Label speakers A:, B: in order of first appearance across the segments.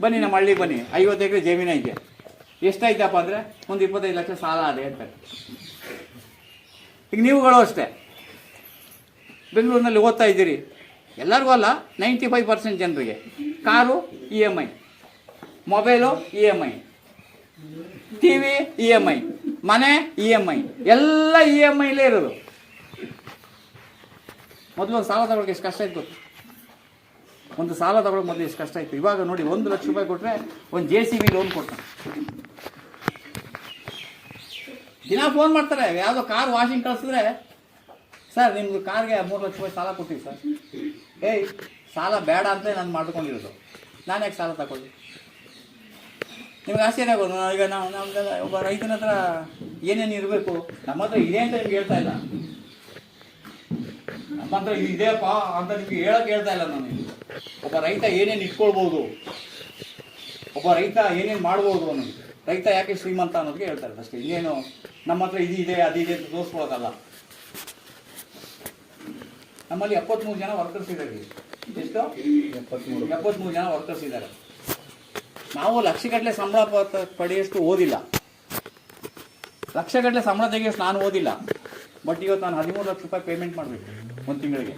A: ಬನ್ನಿ, ನಮ್ಮ ಹಳ್ಳಿಗೆ ಬನ್ನಿ. ಐವತ್ತು ಎಕರೆ ಜಮೀನು ಐತೆ. ಎಷ್ಟಾಯ್ತಪ್ಪ ಅಂದರೆ ಒಂದು ಇಪ್ಪತ್ತೈದು ಲಕ್ಷ ಸಾಲ ಅದೇ ಅಂತಾರೆ ಈಗ ನೀವುಗಳು ಅಷ್ಟೇ. ಬೆಂಗಳೂರಿನಲ್ಲಿ ಓದ್ತಾ ಇದ್ದೀರಿ. ಎಲ್ಲರಿಗೂ ಅಲ್ಲ, ನೈಂಟಿ ಫೈವ್ ಪರ್ಸೆಂಟ್ ಜನರಿಗೆ. Car, E M I. Mobile, E M I. T V, E M I. ಮನೆ, ಇ ಎಂ ಐ. ಎಲ್ಲ ಇ ಎಂ ಐಲೇ ಇರೋದು. ಮೊದಲು ಸಾಲ ತಗೊಳಕ್ಕೆ ಎಷ್ಟು ಕಷ್ಟ ಇತ್ತು? ಒಂದು ಸಾಲ ತಗೊಳ್ಳೋಕೆ ಮೊದಲು ಎಷ್ಟು ಕಷ್ಟ ಇತ್ತು. ಇವಾಗ ನೋಡಿ ಒಂದು ಲಕ್ಷ ರೂಪಾಯಿ ಕೊಟ್ಟರೆ ಒಂದು ಜೆ ಸಿ ಬಿ ಲೋನ್ ಕೊಡ್ತಾನೆ ದಿನ ಫೋನ್ ಮಾಡ್ತಾರೆ. ಯಾವುದೋ ಕಾರ್ ವಾಷಿಂಗ್ ಕಳಿಸಿದ್ರೆ, ಸರ್ ನಿಮ್ದು ಕಾರ್ಗೆ ಮೂರು ಲಕ್ಷ ರೂಪಾಯಿ ಸಾಲ ಕೊಟ್ಟಿವಿ ಸರ್. ಏಯ್, ಸಾಲ ಬೇಡ ಅಂತ ನಾನು ಮಾಡ್ಕೊಂಡಿರೋದು. ನಾನು ಯಾಕೆ ಸಾಲ ತಗೊಳ್ಳಿ ನಿಮ್ಗೆ ಆಶ್ಚರ್ಯ ಆಗೋದು. ಈಗ ನಾವು ನಮ್ದೆಲ್ಲ ಒಬ್ಬ ರೈತನ ಹತ್ರ ಏನೇನು ಇರಬೇಕು, ನಮ್ಮ ಹತ್ರ ಇದೆ ಅಂತ ನಿಮ್ಗೆ ಹೇಳ್ತಾ ಇಲ್ಲ. ನಮ್ಮ ಹತ್ರ ಇದು ಇದೆಯಪ್ಪ ಅಂತ ನಿಮ್ಗೆ ಹೇಳಕ್ ಹೇಳ್ತಾ ಇಲ್ಲ ನಾನು. ಒಬ್ಬ ರೈತ ಏನೇನು ಇಟ್ಕೊಳ್ಬೋದು? ಒಬ್ಬ ರೈತ ಏನೇನು ಮಾಡ್ಬೋದು ಅನ್ನೋದು. ರೈತ ಯಾಕೆ ಶ್ರೀಮಂತ ಅನ್ನೋದಕ್ಕೆ ಹೇಳ್ತಾರೆ ಇರೋದು ಅಷ್ಟೇ ಇನ್ನೇನು ನಮ್ಮ ಹತ್ರ ಇದು ಇದೆ ಅದಿದೆ ಅಂತ ತೋರಿಸ್ಕೊಳ್ಳೋದಲ್ಲ ನಮ್ಮಲ್ಲಿ ಎಪ್ಪತ್ಮೂರು ಜನ ವರ್ಕರ್ಸ್ ಇದ್ದಾರೆ. ಎಷ್ಟು? ಎಪ್ಪತ್ಮೂರು. ಜನ ವರ್ಕರ್ಸ್ ಇದ್ದಾರೆ ನಾವು ಲಕ್ಷಗಟ್ಟಲೆ ಸಂಬಳ ಪಡೆಯೋಷ್ಟು ಪಡೆಯಷ್ಟು ಓದಿಲ್ಲ. ಲಕ್ಷಗಟ್ಟಲೆ ಸಂಬಳ ತೆಗೆಯೋಷ್ಟು ನಾನು ಓದಿಲ್ಲ. ಬಟ್ ಇವತ್ತು ನಾನು ಹದಿಮೂರು ಲಕ್ಷ ರೂಪಾಯಿ ಪೇಮೆಂಟ್ ಮಾಡಬೇಕು ಒಂದು ತಿಂಗಳಿಗೆ.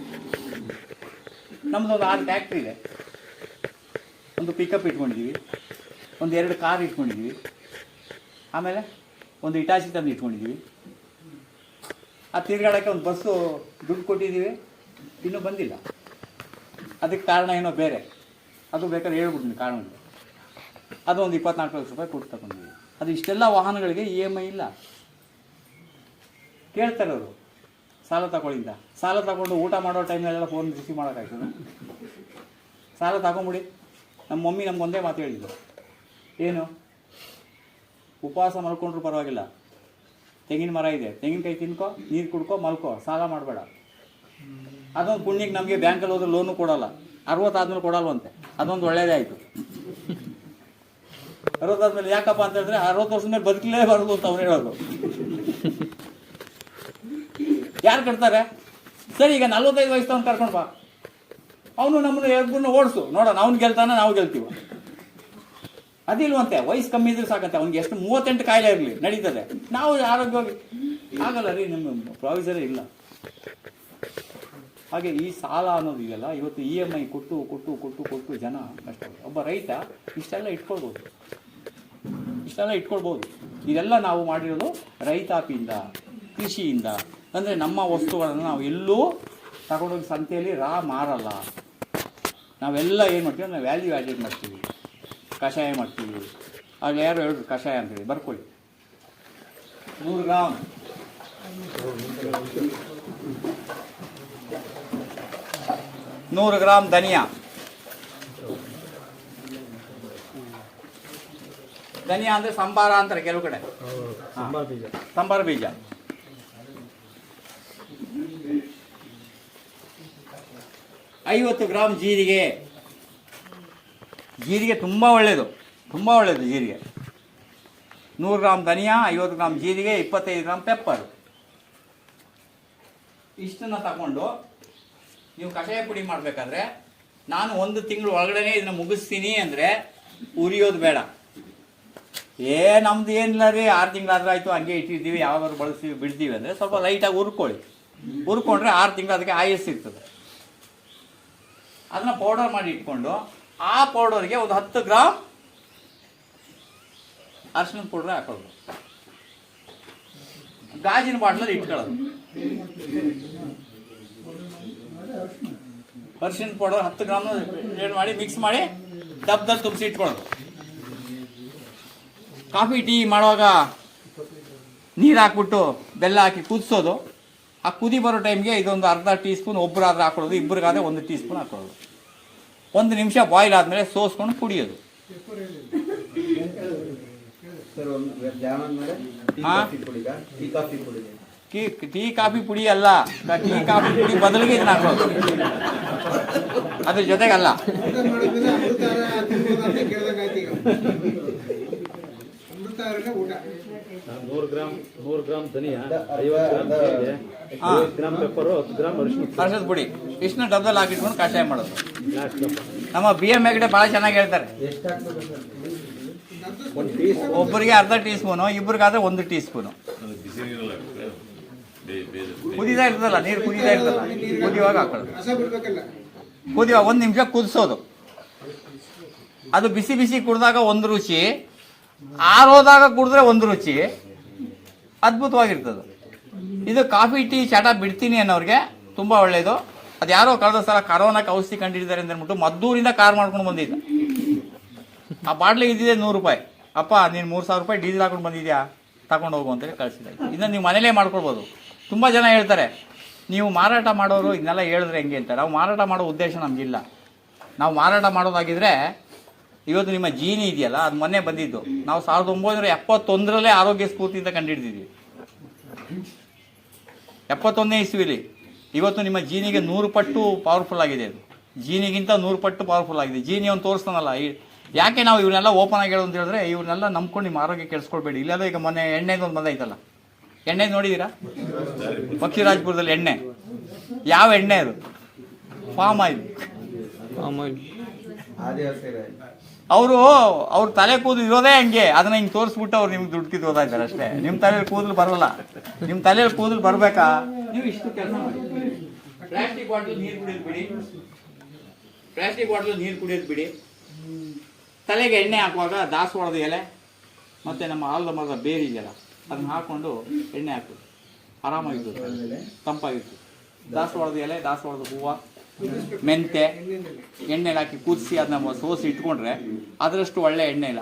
A: ನಮ್ಮದು ಒಂದು ಆರು ಟ್ಯಾಕ್ಟ್ರಿ ಇದೆ. ಒಂದು ಪಿಕಪ್ ಇಟ್ಕೊಂಡಿದ್ದೀವಿ ಒಂದು ಎರಡು ಕಾರ್ ಇಟ್ಕೊಂಡಿದ್ದೀವಿ ಆಮೇಲೆ ಒಂದು ಇಟಾಚಿ ತಂದು ಇಟ್ಕೊಂಡಿದ್ದೀವಿ ಆ ತಿರ್ಗಾಡೋಕ್ಕೆ ಒಂದು ಬಸ್ಸು ದುಡ್ಡು ಕೊಟ್ಟಿದ್ದೀವಿ ಇನ್ನೂ ಬಂದಿಲ್ಲ. ಅದಕ್ಕೆ ಕಾರಣ ಏನೋ ಬೇರೆ. ಅದು ಬೇಕಾದ್ರೆ ಹೇಳ್ಬಿಡ್ತೀನಿ ಕಾರಣ ಅದು ಒಂದು ಇಪ್ಪತ್ನಾಲ್ಕು ಲಕ್ಷ ರೂಪಾಯಿ ಕೊಟ್ಟು ತಗೊಂಡಿದ್ದೀವಿ ಅದು ಇಷ್ಟೆಲ್ಲ ವಾಹನಗಳಿಗೆ ಇ ಎಂ ಐ ಇಲ್ಲ. ಕೇಳ್ತಾರೆ ಅವರು ಸಾಲ ತಗೊಳ್ಳಿಂದ. ಸಾಲ ತಗೊಂಡು ಊಟ ಮಾಡೋ ಟೈಮ್ನಲ್ಲೆಲ್ಲ ಫೋನ್ ರಿಸೀವ್ ಮಾಡೋಕ್ಕಾಗ್ತದೆ ಸಾಲ ತಗೊಂಬಿಡಿ. ನಮ್ಮ ಮಮ್ಮಿ ನಮ್ಗೊಂದೇ ಮಾತು ಹೇಳಿದ್ದು. ಏನು? ಉಪವಾಸ ಮಲ್ಕೊಂಡ್ರು ಪರವಾಗಿಲ್ಲ. ತೆಂಗಿನ ಮರ ಇದೆ. ತೆಂಗಿನಕಾಯಿ ತಿನ್ಕೋ, ನೀರು ಕುಡ್ಕೋ, ಮಲ್ಕೋ. ಸಾಲ ಮಾಡಬೇಡ. ಅದೊಂದು ಪುಣ್ಯಕ್ಕೆ ನಮಗೆ ಬ್ಯಾಂಕಲ್ಲಿ ಹೋದ್ರೆ ಲೋನು ಕೊಡಲ್ಲ. ಅರವತ್ತಾದ್ಮೇಲೆ ಕೊಡಲ್ವಂತೆ. ಅದೊಂದು ಒಳ್ಳೇದೇ ಆಯಿತು. ಅರವತ್ತಾದ್ಮೇಲೆ ಯಾಕಪ್ಪ ಅಂತ ಹೇಳಿದ್ರೆ ಅರವತ್ತು ವರ್ಷದ ಮೇಲೆ ಬದುಕಲೇಬಾರದು ಅಂತ ಅವ್ರು ಹೇಳೋದು. ಯಾರು ಕಟ್ತಾರೆ? ಸರಿ, ಈಗ ನಲ್ವತ್ತೈದು ವಯಸ್ಸು ಕರ್ಕೊಂಡು ಬಾ. ಅವನು ನಮ್ಮನ್ನು ಎಬ್ಬರನ್ನ ಓಡಿಸು. ನೋಡೋಣ, ಅವ್ನು ಗೆಲ್ತಾನೆ, ನಾವು ಗೆಲ್ತೀವ. ಅದಿಲ್ವಂತೆ, ವಯಸ್ಸು ಕಮ್ಮಿ ಇದ್ರೆ ಸಾಕಂತೆ. ಅವ್ನಿಗೆ ಎಷ್ಟು ಮೂವತ್ತೆಂಟು ಕಾಯಿಲೆ ಇರಲಿ, ನಡೀತದೆ. ನಾವು ಆರೋಗ್ಯವಾಗಿ ಆಗಲ್ಲ ರೀ, ನಿಮ್ಮ ಪ್ರಾವಿಸರೇ ಇಲ್ಲ. ಹಾಗೆ ಈ ಸಾಲ ಅನ್ನೋದು ಇದೆಯಲ್ಲ, ಇವತ್ತು ಇ ಎಂ ಐ ಕೊಟ್ಟು ಕೊಟ್ಟು ಕೊಟ್ಟು ಕೊಟ್ಟು ಜನ ಕಷ್ಟ. ಒಬ್ಬ ರೈತ ಇಷ್ಟೆಲ್ಲ ಇಟ್ಕೊಳ್ಬೋದು. ಇಷ್ಟೆಲ್ಲ ಇಟ್ಕೊಳ್ಬೋದು. ಇದೆಲ್ಲ ನಾವು ಮಾಡಿರೋದು ರೈತಾಪಿಯಿಂದ, ಕೃಷಿಯಿಂದ ಅಂದರೆ ನಮ್ಮ ವಸ್ತುಗಳನ್ನು ನಾವು ಎಲ್ಲೂ ತಗೊಂಡೋಗಿ ಸಂತೆಯಲ್ಲಿ ರಾ ಮಾರಲ್ಲ. ನಾವೆಲ್ಲ ಏನು ಮಾಡ್ತೀವಿ ನಾವು ವ್ಯಾಲ್ಯೂ ಆ್ಯಡೆಡ್ ಮಾಡ್ತೀವಿ. ಕಷಾಯ ಮಾಡ್ತೀವಿ. ಅಲ್ಲಿ ಯಾರು ಹೇಳಿದ್ರು ಕಷಾಯ ಅಂತೇಳಿ ಬರ್ಕೊಳ್ಳಿ. ನೂರು ಗ್ರಾಮ್ ನೂರು ಗ್ರಾಮ್ ಧನಿಯಾ. ಧನಿಯಾ ಅಂದರೆ ಸಂಬಾರ ಅಂತಾರೆ ಕೆಲವು ಕಡೆ.
B: ಸಂಬಾರ ಬೀಜ
A: ಸಂಬಾರ ಬೀಜ ಐವತ್ತು ಗ್ರಾಮ್ ಜೀರಿಗೆ. ಜೀರಿಗೆ ತುಂಬ ಒಳ್ಳೆಯದು ತುಂಬ ಒಳ್ಳೆಯದು ಜೀರಿಗೆ. ನೂರು ಗ್ರಾಮ್ ಧನಿಯಾ, ಐವತ್ತು ಗ್ರಾಮ್ ಜೀರಿಗೆ, ಇಪ್ಪತ್ತೈದು ಗ್ರಾಮ್ ಪೆಪ್ಪರ್. ಇಷ್ಟನ್ನು ತಗೊಂಡು ನೀವು ಕಷಾಯ ಪುಡಿ ಮಾಡಬೇಕಾದ್ರೆ ನಾನು ಒಂದು ತಿಂಗಳು ಒಳಗಡೆ ಇದನ್ನು ಮುಗಿಸ್ತೀನಿ ಅಂದರೆ ಉರಿಯೋದು ಬೇಡ. ಏ, ನಮ್ದು ಏನಿಲ್ಲ ರೀ, ಆರು ತಿಂಗಳಾದ್ರೂ ಆಯಿತು, ಹಂಗೆ ಇಟ್ಟಿರ್ತೀವಿ, ಯಾವಾಗಾದ್ರು ಬಳಸ್ತೀವಿ, ಬಿಡ್ತೀವಿ ಅಂದರೆ ಸ್ವಲ್ಪ ಲೈಟಾಗಿ ಉರ್ಕೊಳ್ಳಿ. ಹುರ್ಕೊಂಡ್ರೆ ಆರು ತಿಂಗಳು ಅದಕ್ಕೆ ಆಯಸ್ಸು ಇರ್ತದೆ. ಅದನ್ನ ಪೌಡರ್ ಮಾಡಿ ಇಟ್ಕೊಂಡು ಆ ಪೌಡರ್ಗೆ ಒಂದು ಹತ್ತು ಗ್ರಾಮ್ ಅರ್ಶಿನ ಪೌಡ್ರ್ ಹಾಕೋದು. ಗಾಜಿನ ಬಾಟ್ಲಲ್ಲಿ ಇಟ್ಕೊಳ್ಳೋದು. ಅರ್ಶಿನ ಪೌಡರ್ ಹತ್ತು ಗ್ರಾಮ್ ಮಾಡಿ ಮಿಕ್ಸ್ ಮಾಡಿ ಡಬ್ದಲ್ಲಿ ತುಂಬಿಸಿ ಇಟ್ಕೊಳ್ಳೋದು. ಕಾಫಿ, ಟೀ ಮಾಡುವಾಗ ನೀರು ಹಾಕ್ಬಿಟ್ಟು ಬೆಲ್ಲ ಹಾಕಿ ಕುದಿಸೋದು. ಆ ಕುದಿ ಬರೋ ಟೈಮ್ಗೆ ಇದೊಂದು ಅರ್ಧ ಟೀ ಸ್ಪೂನ್ ಒಬ್ಬರಾದ್ರೆ ಹಾಕೊಳ್ಳೋದು ಇಬ್ಬರಿಗಾದ್ರೆ ಒಂದು ಟೀ ಸ್ಪೂನ್ ಹಾಕೊಳ್ಳೋದು. ಒಂದು ನಿಮಿಷ ಬಾಯ್ಲ್ ಆದಮೇಲೆ ಸೋಸ್ಕೊಂಡು ಕುಡಿಯೋದು.
C: ಟೀ ಟೀ ಕಾಫಿ
A: ಪುಡಿ ಅಲ್ಲ ಟೀ ಕಾಫಿ ಪುಡಿ ಬದಲಿಗೆ ಇದನ್ನ ಹಾಕೋದು ಅದ್ರ ಜೊತೆಗಲ್ಲ.
D: ಅಮೃತಾರನೇ ಊಟ.
B: ನೂರು ಗ್ರಾಮ್ ನೂರು ಗ್ರಾಮ್ ಧನಿಯಾ
C: ಅರ್ಧ-
B: ಐವತ್ತು ಗ್ರಾಮ್
C: ಅರ್ಧ-
B: ಜೀರಿಗೆ
A: ಹಾ.
B: ಐವತ್ತು ಗ್ರಾಮ್ ಪೆಪ್ಪರು ಹತ್ತು ಗ್ರಾಮ್ ಅರಿಶಿನ
A: ಅರ್ಶದ ಪುಡಿ. ಇಷ್ಟನ್ನ ಡಬ್ಬದಲ್ಲಿ ಹಾಕಿಟ್ಕೊಂಡು ಕಷಾಯ ಮಾಡೋದು. ನಮ್ಮ ಬಿ ಎಂ ಹೆಗ್ಡೆ ಭಾಳ ಚೆನ್ನಾಗಿ ಹೇಳ್ತಾರೆ.
D: ಒಂದು
A: ಒಬ್ಬರಿಗೆ ಅರ್ಧ ಟೀ ಸ್ಪೂನು ಇಬ್ಬರಿಗಾದ್ರೆ ಒಂದು ಟೀ ಸ್ಪೂನು ಕುದಿತಾ ಇರ್ತದಲ್ಲ ನೀರು ಕುದಿತಾ ಇರ್ತದಲ್ಲ ಕುದಿಯುವಾಗ ಹಾಕೊಳ್ಳೋದು.
D: ರಸ ಬಿಡ್ಬೇಕಲ್ಲ.
A: ಕುದಿಯುವಾಗ ಒಂದು ನಿಮಿಷ ಕುದಿಸೋದು. ಅದು ಬಿಸಿ ಬಿಸಿ ಕುಡಿದಾಗ ಒಂದು ರುಚಿ ಆರೋದಾಗ ಕುಡಿದ್ರೆ ಒಂದು ರುಚಿ. ಅದ್ಭುತವಾಗಿರ್ತದೆ. ಇದು ಕಾಫಿ, ಟೀ, ಚಟ ಬಿಡ್ತೀನಿ ಅನ್ನೋರಿಗೆ ತುಂಬ ಒಳ್ಳೆಯದು ಅದು ಯಾರೋ ಕಳೆದ ಸಲ ಕರೋನಾಕ್ಕೆ ಔಷಧಿ ಕಂಡಿದ್ದಾರೆ ಅಂತ ಅಂದ್ಬಿಟ್ಟು ಮದ್ದೂರಿಂದ ಕಾರ್ ಮಾಡ್ಕೊಂಡು ಬಂದಿದ್ದ. ಆ ಬಾಟ್ಲಿಗೆ ಇದ್ದಿದೆ ನೂರು ರೂಪಾಯಿ. ಅಪ್ಪ, ನೀನು ಮೂರು ಸಾವಿರ ರೂಪಾಯಿ ಡೀಸೆಲ್ ಹಾಕೊಂಡು ಬಂದಿದ್ಯಾ? ತಗೊಂಡು ಹೋಗು ಅಂತೇಳಿ ಕಳಿಸಿದೆ ಇದನ್ನು ನೀವು ಮನೇಲೇ ಮಾಡ್ಕೊಳ್ಬೋದು. ತುಂಬ ಜನ ಹೇಳ್ತಾರೆ, ನೀವು ಮಾರಾಟ ಮಾಡೋರು ಇದನ್ನೆಲ್ಲ ಹೇಳಿದ್ರೆ ಹೆಂಗೆ? ಅಂತ. ನಾವು ಮಾರಾಟ ಮಾಡೋ ಉದ್ದೇಶ ನಮಗಿಲ್ಲ. ನಾವು ಮಾರಾಟ ಮಾಡೋದಾಗಿದ್ರೆ ಇವತ್ತು ನಿಮ್ಮ ಜೀನಿ ಇದೆಯಲ್ಲ ಅದು ಮೊನ್ನೆ ಬಂದಿದ್ದು. ನಾವು ಸಾವಿರದ ಒಂಬೈನೂರ ಎಪ್ಪತ್ತೊಂದರಲ್ಲೇ ಆರೋಗ್ಯ ಸ್ಫೂರ್ತಿಯಿಂದ ಕಂಡುಹಿಡಿದಿದ್ವಿ ಎಪ್ಪತ್ತೊಂದನೇ ಇಸ್ವಿಲಿ. ಇವತ್ತು ನಿಮ್ಮ ಜೀನಿಗೆ ನೂರು ಪಟ್ಟು ಪವರ್ಫುಲ್ ಆಗಿದೆ ಅದು. ಜೀನಿಗಿಂತ ನೂರು ಪಟ್ಟು ಪವರ್ಫುಲ್ ಆಗಿದೆ. ಜೀನಿ ಅವ್ನು ತೋರಿಸ್ತಾನಲ್ಲ ಈ ಯಾಕೆ ನಾವು ಇವನ್ನೆಲ್ಲ ಓಪನ್ ಆಗಿ ಹೇಳೋದು ಅಂತ ಹೇಳಿದ್ರೆ ಇವ್ರನ್ನೆಲ್ಲ ನಂಬ್ಕೊಂಡು ನಿಮ್ಮ ಆರೋಗ್ಯ ಕೆಡಿಸ್ಕೊಳ್ಬೇಡಿ. ಇಲ್ಲೆಲ್ಲ ಈಗ ಮೊನ್ನೆ ಎಣ್ಣೆದು ಒಂದು ಬಂದೈತಲ್ಲ. ಎಣ್ಣೆ ನೋಡಿದ್ದೀರಾ? ಪಕ್ಷಿರಾಜ್ಪುರದಲ್ಲಿ ಎಣ್ಣೆ. ಯಾವ ಎಣ್ಣೆ ಅದು? Form oil.
C: ಆದಿವಾಸಿ ರಾಜ
A: ಅವರು, ಅವ್ರ ತಲೆ ಕೂದಲು ಇರೋದೇ ಹಂಗೆ. ಅದನ್ನ ಹಿಂಗೆ ತೋರಿಸ್ಬಿಟ್ಟು ಅವ್ರು ನಿಮ್ಗೆ ದುಡ್ಡು ಕಿತ್ತು ಓದಾಯ್ತಾರೆ ಅಷ್ಟೇ. ನಿಮ್ಮ ತಲೆಯಲ್ಲಿ ಕೂದಲು ಬರಲ್ಲ. ನಿಮ್ಮ ತಲೆಯಲ್ಲಿ ಕೂದಲು ಬರಬೇಕಾ? ನೀವು ಪ್ಲಾಸ್ಟಿಕ್ ಬಾಟ್ಲು ನೀರು ಕುಡಿಯೋದು ಬಿಡಿ. ಪ್ಲಾಸ್ಟಿಕ್ ಬಾಟ್ಲು ನೀರು ಕುಡಿಯೋದು ಬಿಡಿ. ತಲೆಗೆ ಎಣ್ಣೆ ಹಾಕುವಾಗ ದಾಸವಾಳದ ಎಲೆ, ಮತ್ತೆ ನಮ್ಮ ಆಲದ ಮರದ ಬೇರೆ ಇದೆಯಲ್ಲ, ಅದನ್ನ ಹಾಕೊಂಡು ಎಣ್ಣೆ ಹಾಕೋದು ಆರಾಮಾಗಿತ್ತು ತಂಪಾಗಿತ್ತು ದಾಸವಾಳದ ಎಲೆ, ದಾಸವಾಳದ ಹೂವು. ಮೆಂತೆ ಎಣ್ಣೆಲಿ ಹಾಕಿ ಕುದಿಸಿ ಅದನ್ನ ಸೋಸಿ ಇಟ್ಕೊಂಡ್ರೆ ಅದರಷ್ಟು ಒಳ್ಳೆ ಎಣ್ಣೆ ಇಲ್ಲ.